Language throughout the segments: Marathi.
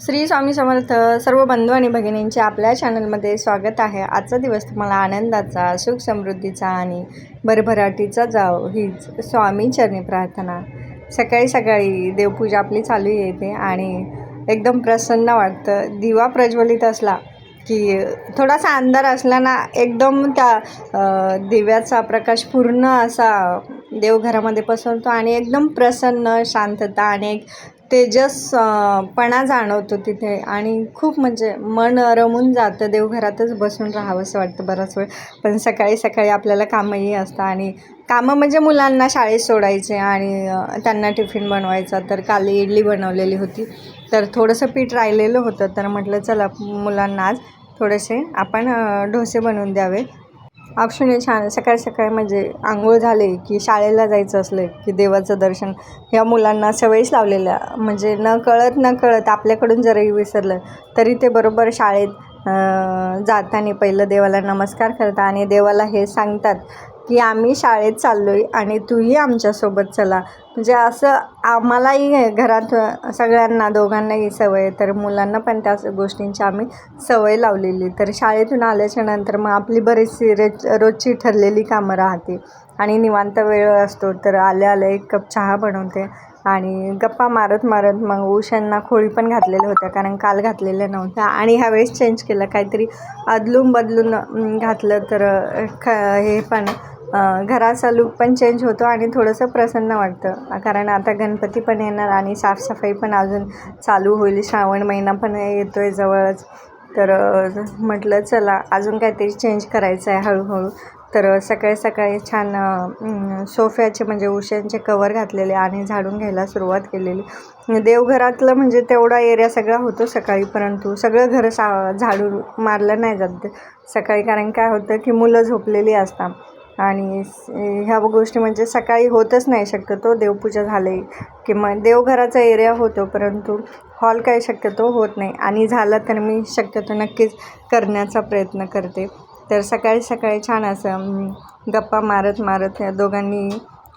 श्री स्वामी समर्थ सर्व बंधू आणि भगिनींचे आपल्या चॅनलमध्ये स्वागत आहे. आजचा दिवस तुम्हाला आनंदाचा सुख समृद्धीचा आणि भरभराटीचा जाव हीच स्वामी चरणी प्रार्थना. सकाळी सकाळी देवपूजा आपली चालू येते आणि एकदम प्रसन्न वाटतं. दिवा प्रज्वलित असला की थोडासा अंधार असला ना एकदम त्या दिव्याचा प्रकाश पूर्ण असा देवघरामध्ये पसरतो आणि एकदम प्रसन्न शांतता आणि एक तेजस पणा जाणवतो तिथे आणि खूप म्हणजे मन रमून जातं देवघरातच बसून राहावं असं वाटतं बराच वेळ. पण सकाळी सकाळी आपल्याला कामंही असतं आणि कामं म्हणजे मुलांना शाळेत सोडायचे आणि त्यांना टिफिन बनवायचा. तर काल इडली बनवलेली होती. तर थोडंसं पीठ राहिलेलं होतं. तर म्हटलं चला मुलांना आज थोडेसे आपण डोसे बनवून द्यावे. ऑप्शन छान. सकाळी सकाळी म्हणजे आंघोळ झाले की शाळेला जायचं असलं की देवाचं दर्शन ह्या मुलांना सवयीच लावलेल्या. म्हणजे न कळत न कळत आपल्याकडून जरही विसरलं तरी ते बरोबर शाळेत जाताना पहिलं देवाला नमस्कार करतात आणि देवाला हे सांगतात. की आम्ही शाळेत चाललो आहे आणि तूही आमच्यासोबत चला. म्हणजे असं आम्हालाही घरात सगळ्यांना दोघांनाही सवय आहे, तर मुलांना पण त्या गोष्टींची आम्ही सवय लावलेली तर शाळेतून आल्याच्यानंतर मग आपली बरीचशी रोज रोजची ठरलेली कामं राहते. आणि निवांत वेळ असतो. तर आल्या आल्या एक कप चहा बनवते. आणि गप्पा मारत मारत मग उशांना खोळी पण घातलेल्या होत्या. कारण काल घातलेल्या नव्हत्या. आणि ह्यावेळेस चेंज केलं. काहीतरी अदलून बदलून घातलं. तर ख हे पण घराचा लूक पण चेंज होतो आणि थोडंसं प्रसन्न वाटतं. कारण आता गणपती पण येणार आणि साफसफाई पण अजून चालू होईल. श्रावण महिना पण येतो आहे जवळच. तर म्हटलं चला अजून काहीतरी चेंज करायचं आहे हळूहळू. तर सकाळी सकाळी छान सोफ्याचे म्हणजे उशांचे कवर घातलेले आणि झाडून घ्यायला सुरुवात केलेली. देवघरातलं म्हणजे तेवढा एरिया सगळा होतो सकाळी परंतु सगळं घर सा झाडून मारलं नाही जात. सकाळी कारण काय होतं की मुलं झोपलेली असतात. आणि ह्या गोष्टी म्हणजे सकाळी होतच नाही शक्यतो देवपूजा झाले की मग देवघराचा एरिया होतो परंतु हॉल काही शक्यतो होत नाही. आणि झालं तर मी शक्यतो नक्कीच करण्याचा प्रयत्न करते. तर सकाळी सकाळी छान असं गप्पा मारत मारत या दोघांनी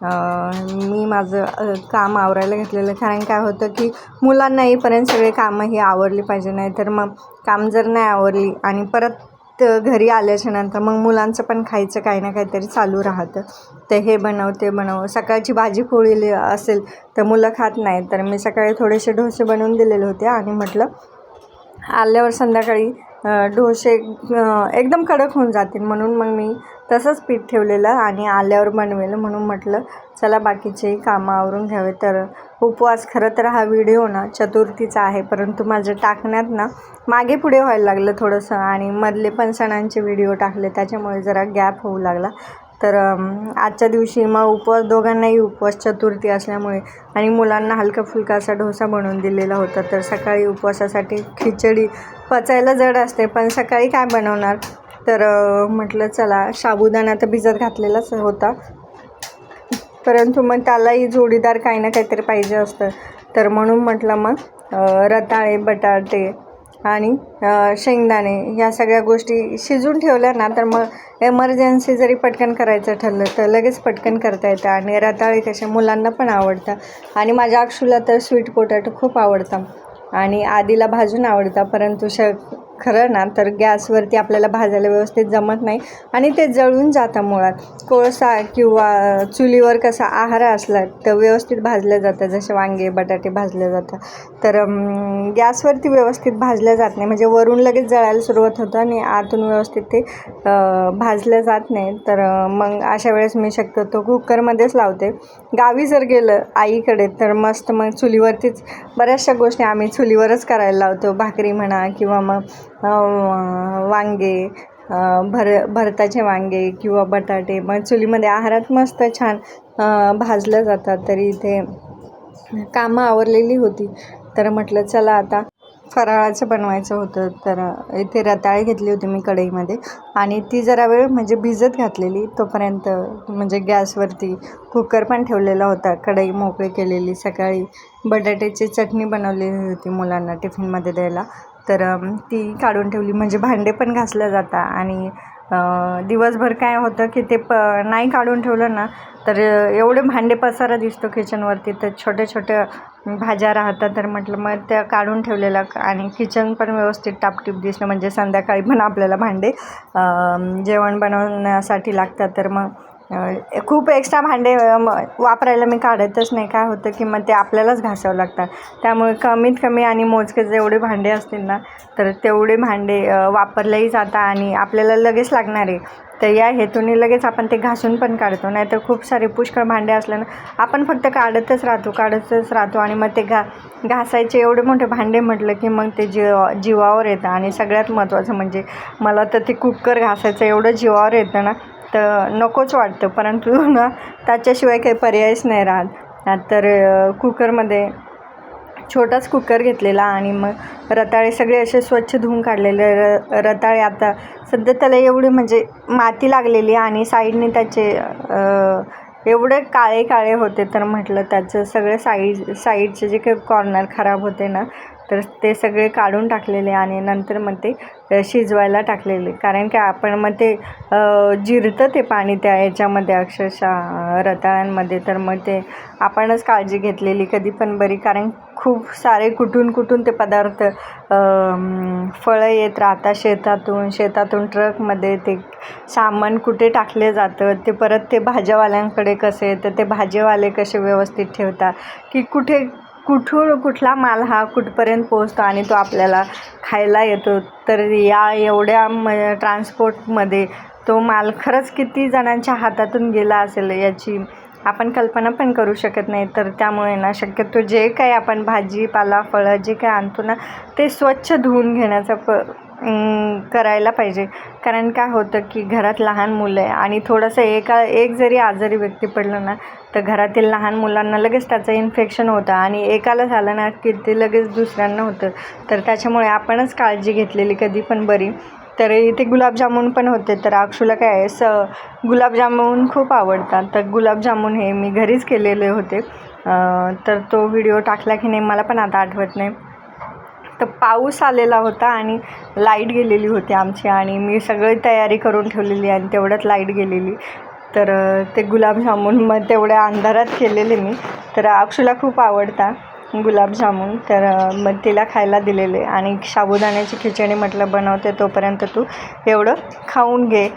मी माझं काम आवरायला घेतलेलं. कारण काय होतं की मुलांना येईपर्यंत सगळे कामं ही आवरली पाहिजे नाही तर मग काम जर नाही आवरली आणि परत घरी आल्याच्यानंतर मग मुलांचं पण खायचं काही ना काहीतरी चालू राहतं. ते हे बनव ते बनव. सकाळची भाजी पोळी असेल तर मुलं खात नाही तर मी सकाळी थोडेसे डोसे बनवून दिलेले होते आणि म्हटलं आल्यावर संध्याकाळी डोसे एकदम कडक होऊन जातील म्हणून मग मी तसंच पीठ ठेवलेलं आणि आल्यावर बनवेल म्हणून म्हटलं चला बाकीचेही कामं आवरून घ्यावे. तर उपवास खरं तर हा व्हिडिओ ना चतुर्थीचा आहे परंतु माझं टाकण्यात ना मागे पुढे व्हायला लागलं थोडंसं आणि मधले पण सणांचे व्हिडिओ टाकले त्याच्यामुळे जरा गॅप होऊ लागला. तर आजच्या दिवशी मग उपवास दोघांनाही उपवास चतुर्थी असल्यामुळे आणि मुलांना हलका फुलका असा डोसा बनवून दिलेला होता. तर सकाळी उपवासासाठी खिचडी पचायला जड असते पण सकाळी काय बनवणार? तर म्हटलं चला साबुदाणा तर भिजत घातलेलाच होता. परंतु मग त्यालाही जोडीदार काही ना काहीतरी पाहिजे असतं. तर म्हणून म्हटलं मग रताळे बटाटे आणि शेंगदाणे ह्या सगळ्या गोष्टी शिजून ठेवल्या ना तर मग एमर्जन्सी जरी पटकन करायचं ठरलं तर लगेच पटकन करता येतं. आणि रताळे कसे मुलांना पण आवडतं. आणि माझ्या अक्षूला तर स्वीट पोटॅटो खूप आवडतं. आणि आधीला भाजून आवडतं परंतु श खरं ना तर गॅसवरती आपल्याला भाजायला व्यवस्थित जमत नाही आणि ते जळून जातं मुळात. कोळसा किंवा चुलीवर कसा आहार असला तर व्यवस्थित भाजलं जातं. जसे वांगे बटाटे भाजले जातं तर गॅसवरती व्यवस्थित भाजलं जात नाही. म्हणजे वरून लगेच जळायला सुरुवात होतं आणि आतून व्यवस्थित ते भाजलं जात नाही. तर मग अशा वेळेस मी शक्यतो कुकरमध्येच लावते. गावी जर गेलं आईकडे तर मस्त मग चुलीवरतीच बऱ्याचशा गोष्टी आम्ही चुलीवरच करायला लावतो. भाकरी म्हणा किंवा मग वांगे भर भरताचे वांगे किंवा बटाटे. मग चुलीमध्ये आहारात मस्त छान भाजलं जातात. तरी इथे कामं आवरलेली होती. तर म्हटलं चला आता फराळाचं बनवायचं होतं. तर इथे रताळे घेतली होती मी कढईमध्ये. आणि ती जरा वेळ म्हणजे भिजत घातलेली. तोपर्यंत म्हणजे गॅसवरती कुकर पण ठेवलेला होता. कढई मोकळी केलेली. सकाळी बटाट्याची चटणी बनवलेली होती मुलांना टिफिनमध्ये द्यायला. तर ती काढून ठेवली. म्हणजे भांडे पण घासलं जातं आणि दिवसभर काय होतं की ते प नाही काढून ठेवलं ना तर एवढे भांडे पसारा दिसतो किचनवरती तर छोट्या छोट्या भाज्या राहतात. तर म्हटलं मग त्या काढून ठेवलेल्या आणि किचन पण व्यवस्थित टापटीप दिसलं. म्हणजे संध्याकाळी पण आपल्याला भांडे जेवण बनवण्यासाठी लागतात. तर मग खूप एक्स्ट्रा भांडे वापरायला मी काढतच नाही. काय होतं की मग ते आपल्यालाच घासावं लागतात. त्यामुळे कमीत कमी आणि मोजके जेवढे भांडे असतील ना तर तेवढे भांडे वापरलेही जातात आणि आपल्याला लगेच लागणार. आहे तर या हेतूने लगेच आपण ते घासून पण काढतो. नाही तर खूप सारे पुष्कळ भांडे असल्यानं आपण फक्त काढतच राहतो काढतच राहतो आणि मग ते घा घासायचे एवढे मोठे भांडे म्हटलं की मग ते जीव जीवावर येतं. आणि सगळ्यात महत्त्वाचं म्हणजे मला तर ते कुकर घासायचं एवढं जीवावर येतं ना तर नकोच वाटतं परंतु ना त्याच्याशिवाय काही पर्यायच नाही राहत. तर कुकरमध्ये छोटाच कुकर घेतलेला आणि मग रताळे सगळे असे स्वच्छ धुवून काढलेले. र रताळे आता सध्या त्याला एवढी म्हणजे माती लागलेली आणि साईडने त्याचे एवढे काळे काळे होते तर म्हटलं त्याचं सगळे साईड साईडचे जे काही कॉर्नर खराब होते ना तर ते सगळे काढून टाकलेले आणि नंतर मग ते शिजवायला टाकलेले. कारण की आपण मग ते जिरतं ते पाणी त्या याच्यामध्ये अक्षरशः रताळ्यांमध्ये. तर मग ते आपणच काळजी घेतलेली कधी पण बरी. कारण खूप सारे कुठून कुठून ते पदार्थ फळं येत राहतात शेतातून शेतातून ट्रकमध्ये ते सामान कुठे टाकले जातं ते परत ते भाज्यावाल्यांकडे कसे येतं ते भाजीवाले कसे व्यवस्थित ठेवतात की कुठे कुठून कुठला माल हा कुठपर्यंत पोहोचतो आणि तो आपल्याला खायला येतो? तर या एवढ्या म ट्रान्सपोर्टमध्ये तो माल खरंच किती जणांच्या हातातून गेला असेल याची आपण कल्पना पण करू शकत नाही. तर त्यामुळे ना शक्यतो जे काही आपण भाजीपाला फळं जे काही आणतो ना ते स्वच्छ धुवून घेण्याचा प करायला पाहिजे. कारण काय होतं की घरात लहान मुलं आहे आणि थोडंसं एका एक जरी आजारी व्यक्ती पडलं ना तर घरातील लहान मुलांना लगेच त्याचं इन्फेक्शन होतं आणि एकाला झालं ना की ते लगेच दुसऱ्यांना होतं. तर त्याच्यामुळे आपणच काळजी घेतलेली कधी पण बरी. तर इथे गुलाबजामुन पण होते. तर अक्षूला काय आहे स गुलाबजामुन खूप आवडतात. तर गुलाबजामुन हे मी घरीच केलेले होते. तर तो व्हिडिओ टाकला की नाही मला पण आता आठवत नाही. तर पाऊस आलेला होता आणि लाइट गेलेली होती आमची आणि मी सगळी तयारी करून ठेवलेली आणि तेवढ्यात लाइट गेलेली. तर ते गुलाबजामुन मग तेवढ्या अंधारात केलेले मी. तर अक्षूला खूप आवडता गुलाबजामुन तर मग तिला खायला दिलेले आणि साबुदाण्याची खिचडी म्हटलं बनवते तोपर्यंत तू एवढं खाऊन घे.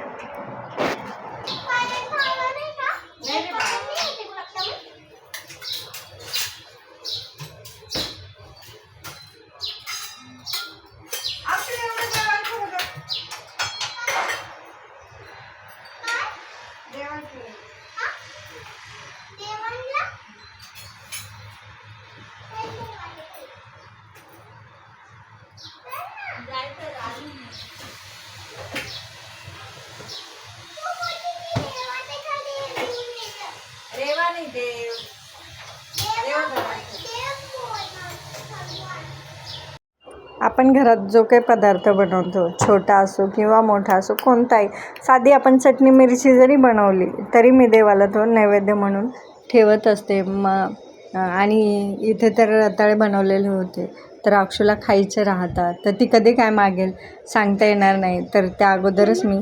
आपण घरात जो काही पदार्थ बनवतो छोटा असो किंवा मोठा असो कोणताही साधी आपण चटणी मिरची जरी बनवली तरी मी देवाला तो नैवेद्य म्हणून ठेवत असते. मग आणि इथे तर रताळे बनवलेले होते. तर अक्षूला खायचे राहतात. तर ती कधी काय मागेल सांगता येणार नाही. तर त्या अगोदरच मी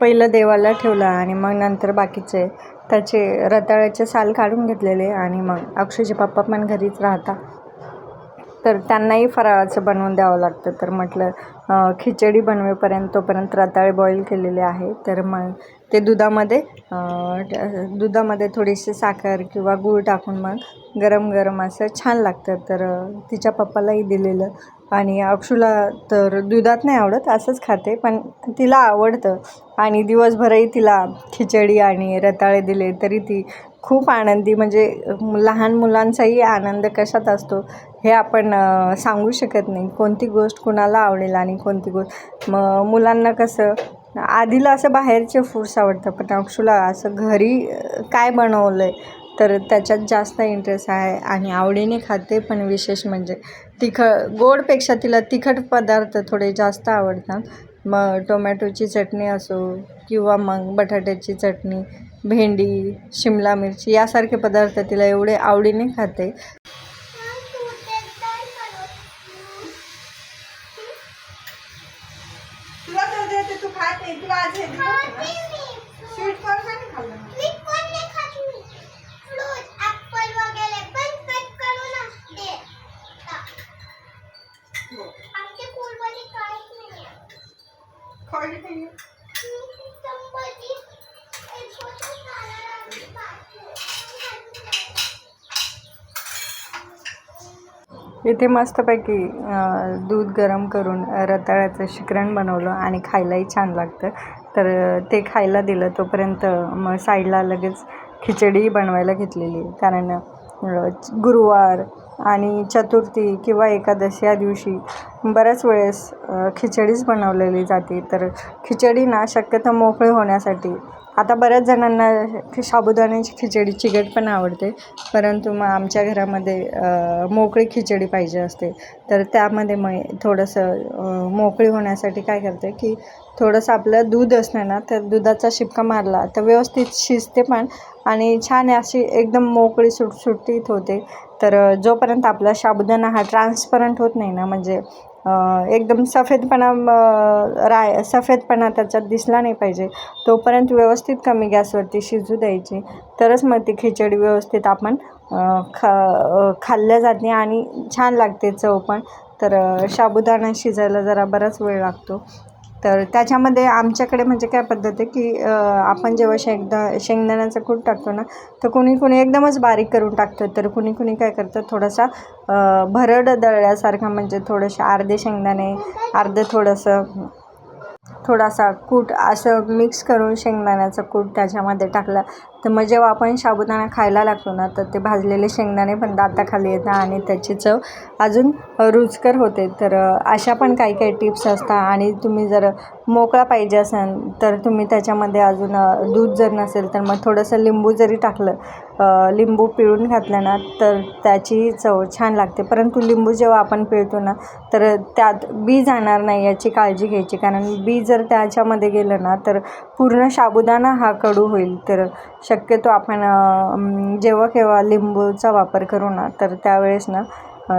पहिलं देवाला ठेवलं आणि मग नंतर बाकीचे त्याचे रताळ्याचे साल काढून घेतलेले आणि मग अक्षयचे पप्पा पण घरीच राहतात. तर त्यांनाही फराळाचं बनवून द्यावं लागतं. तर म्हटलं खिचडी बनवेपर्यंत तोपर्यंत रताळे बॉईल केलेले आहे. तर मग ते दुधामध्ये दुधामध्ये थोडीशी साखर किंवा गूळ टाकून मग गरम गरम असं छान लागतं. तर तिच्या पप्पालाही दिलेलं. आणि अक्षूला तर दुधात नाही आवडत असंच खाते. पण तिला आवडतं. आणि दिवसभरही तिला खिचडी आणि रताळे दिले तरी ती खूप आनंदी म्हणजे लहान मुलांचाही आनंद कशात असतो? हे आपण सांगू शकत नाही. कोणती गोष्ट कुणाला आवडेल आणि कोणती गोष्ट. मग मुलांना कसं आधीला असं बाहेरचे फूड्स आवडतं पण अक्षूला असं घरी काय बनवलं आहे तर त्याच्यात जास्त इंटरेस्ट आहे आणि आवडीने खाते पण विशेष म्हणजे तिख गोडपेक्षा तिला तिखट पदार्थ थोडे जास्त आवडतात. मग टोमॅटोची चटणी असो किंवा मग बटाट्याची चटणी भेंडी शिमला मिरची यासारखे पदार्थ तिला एवढे आवडीने खाते. इथे मस्तपैकी दूध गरम करून रताळ्याचं शिकरण बनवलं आणि खायलाही छान लागतं. तर ते खायला दिलं तोपर्यंत मग साईडला लगेच खिचडी बनवायला घेतलेली कारण गुरुवार आणि चतुर्थी किंवा एकादशी या दिवशी बऱ्याच वेळेस खिचडीच बनवलेली जाते. तर खिचडी ना शक्यतो मोकळी होण्यासाठी. आता बऱ्याच जणांना साबुदाण्याची खिचडी चिकट पण आवडते. परंतु मग आमच्या घरामध्ये मोकळी खिचडी पाहिजे असते. तर त्यामध्ये मग थोडंसं मोकळी होण्यासाठी काय करते की थोडंसं आपलं दूध असलं ना तर दुधाचा शिपका मारला तर व्यवस्थित शिजते पण आणि छान अशी एकदम मोकळी सुटसुटीत होते. तर जोपर्यंत आपला साबुदाणा हा ट्रान्सपरंट होत नाही ना म्हणजे एकदम सफेदपणा राय सफेदपणा त्याच्यात दिसला नाही पाहिजे तोपर्यंत व्यवस्थित कमी गॅसवरती शिजू द्यायची. तरच मग ती खिचडी व्यवस्थित आपण ख खा खाल्ल्या जाते आणि छान लागते चव पण. तर साबुदाणा शिजायला जरा बराच वेळ लागतो. तर त्याच्यामध्ये आमच्याकडे म्हणजे काय पद्धत आहे की आपण जेव्हा शेंगदा शेंगदाण्याचं कूट टाकतो ना तर कुणी कुणी एकदमच बारीक करून टाकतं. तर कुणी कुणी काय करतं थोडासा भरड दळल्यासारखा म्हणजे थोडेसे अर्धे शेंगदाणे अर्धे थोडंसं थोडासा कूट असं मिक्स करून शेंगदाण्याचं कूट त्याच्यामध्ये टाकला. तर मग जेव्हा आपण साबुदाणा खायला लागतो ना तर ते भाजलेले शेंगदाणे पण दाताखाली येतात आणि त्याची चव अजून रुचकर होते. तर अशा पण काही काही टिप्स असतात आणि तुम्ही जर मोकळा पाहिजे असेल तर तुम्ही त्याच्यामध्ये अजून दूध जर नसेल तर मग थोडंसं लिंबू जरी टाकलं लिंबू पिळून घातलं ना तर त्याची चव छान लागते. परंतु लिंबू जेव्हा आपण पिळतो ना तर त्यात बी जाणार नाही याची काळजी घ्यायची. कारण बी जर त्याच्यामध्ये गेलं ना तर पूर्ण साबुदाणा हा कडू होईल. तर श शक्यतो आपण जेव्हा केव्हा लिंबूचा वापर करू ना तर त्यावेळेस ना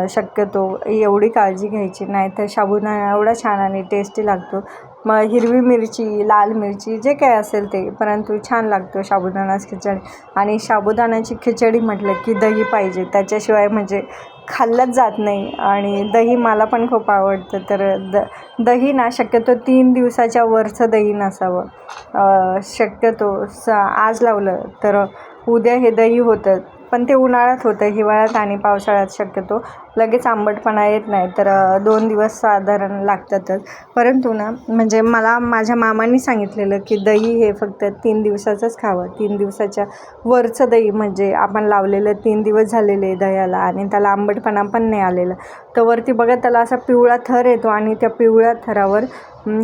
शक्यतो एवढी काळजी घ्यायची नाही तर साबुदाणा एवढा छान आणि टेस्टी लागतो. मग हिरवी मिरची लाल मिरची जे काय असेल ते परंतु छान लागतो साबुदाणाच खिचडी. आणि साबुदाण्याची खिचडी म्हटलं की दही पाहिजे. त्याच्याशिवाय म्हणजे खाल्लंच जात नाही. आणि दही मला पण खूप आवडतं. तर द दही ना शक्यतो तीन दिवसाच्या वरचं दही नसावं. शक्यतो स आज लावलं तर उद्या हे दही होतं. पण ते उन्हाळ्यात होतं हिवाळ्यात आणि पावसाळ्यात शक्यतो. लगेच आंबटपणा येत नाही तर दोन दिवस साधारण लागतातच. परंतु ना म्हणजे मला माझ्या मामांनी सांगितलेलं की दही हे फक्त तीन दिवसाचंच खावं. तीन दिवसाच्या वरचं दही म्हणजे आपण लावलेलं तीन दिवस झालेले दह्याला आणि त्याला आंबटपणा पण नाही आलेला. तर वरती बघा त्याला असा पिवळा थर येतो आणि त्या पिवळ्या थरावर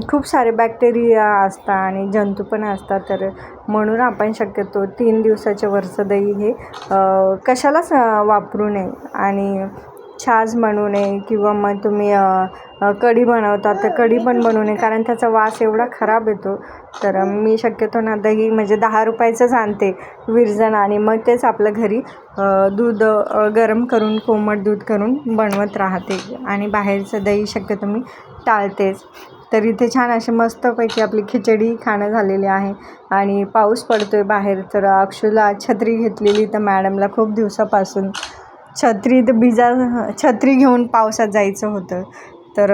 खूप सारे बॅक्टेरिया असतात आणि जंतू पण असतात. तर म्हणून आपण शक्यतो तीन दिवसाचे वरचं दही हे कशालाच वापरू नये. आणि छाज बनवू नये किंवा मग तुम्ही कढी बनवता तर कढी पण बनवू नये कारण त्याचा वास एवढा खराब येतो. तर मी शक्यतो ना दही म्हणजे दहा रुपयाचंच आणते विरजण आणि मग तेच आपलं घरी दूध गरम करून कोमट दूध करून बनवत राहते. आणि बाहेरचं दही शक्यतो मी टाळतेच. तर इथे छान अशी मस्तपैकी आपली खिचडी खाणं झालेली आहे. आणि पाऊस पडतो आहे बाहेर तर अक्षूला छत्री घेतलेली तर मॅडमला खूप दिवसापासून छत्री तर बिजा छत्री घेऊन पावसात जायचं होतं. तर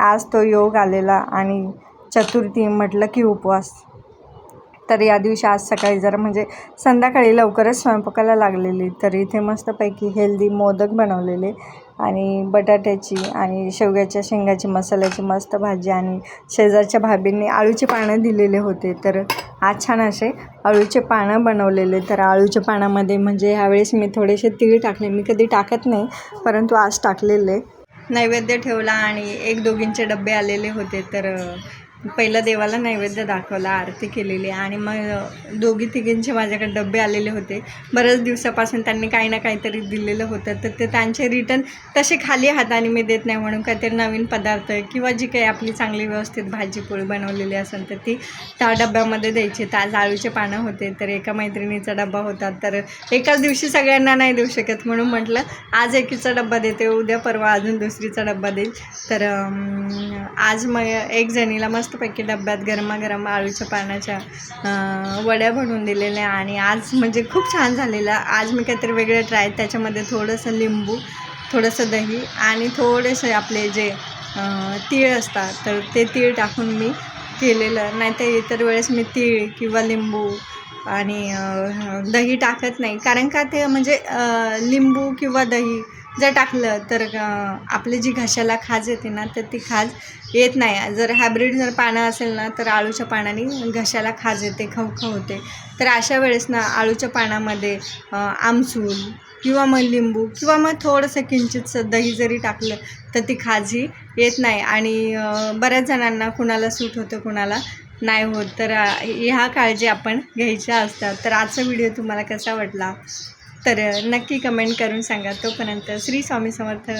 आज तो योग आलेला आणि चतुर्थी म्हटलं की उपवास. तर या दिवशी आज सकाळी जरा म्हणजे संध्याकाळी लवकरच स्वयंपाकाला लागलेली. तर इथे मस्तपैकी हेल्दी मोदक बनवलेले. आणि बटाट्याची आणि शेवग्याच्या शेंगाची मसाल्याची मस्त भाजी आणि शेजारच्या भाभींनी आळूचे पानं दिलेले होते. तर आज छान असे अळूचे पानं बनवलेले. तर आळूच्या पानामध्ये म्हणजे ह्यावेळेस मी थोडेसे तीळ टाकले. मी कधी टाकत नाही परंतु आज टाकलेले. नैवेद्य ठेवला आणि एक दोघींचे डबे आलेले होते. तर पहिलं देवाला नैवेद्य दाखवला आरती केलेली आणि मग दोघी तिघींचे माझ्याकडे डबे आलेले होते. बऱ्याच दिवसापासून त्यांनी काही ना काहीतरी दिलेलं होतं. तर ते त्यांचे रिटर्न तसे खाली हाताने मी देत नाही म्हणून काहीतरी नवीन पदार्थ किंवा जी काही आपली चांगली व्यवस्थित भाजी पोळी बनवलेली असेल तर ती त्या डब्यामध्ये द्यायची. तर आज पानं होते तर एका मैत्रिणीचा डब्बा होता. तर एकाच दिवशी सगळ्यांना नाही देऊ शकत म्हणून म्हटलं आज एकीचा डब्बा देते उद्या परवा अजून दुसरीचा डब्बा देईल. तर आज मग एक जणीला मस्त मस्तपैकी डब्यात गरमागरम आळूच्या पानाच्या वड्या बनवून दिलेल्या आणि आज म्हणजे खूप छान झालेलं. आज मी काहीतरी वेगळं ट्राय त्याच्यामध्ये थोडंसं लिंबू थोडंसं दही आणि थोडेसे आपले जे तीळ असतात तर ते तीळ टाकून मी केलेलं. नाही तर इतर वेळेस मी तीळ किंवा लिंबू आणि दही टाकत नाही. कारण का ते म्हणजे लिंबू किंवा दही जर टाकलं तर आपली जी घशाला खाज येते ना तर ती खाज येत नाही. जर हायब्रिड जर पानं असेल ना तर आळूच्या पानाने घशाला खाज येते खवखव होते. तर अशा वेळेस ना आळूच्या पानामध्ये आमसूल किंवा मग लिंबू किंवा मग थोडंसं किंचितसं दही जरी टाकलं तर ती खाजी येत नाही. आणि बऱ्याच जणांना कुणाला सूट होतं कुणाला नाही होत. तर ह्या काळजी आपण घ्यायच्या असतात. तर आजचा व्हिडिओ तुम्हाला कसा वाटला? तर नक्की कमेंट करून सांगा तोपर्यंत श्री स्वामी समर्थ.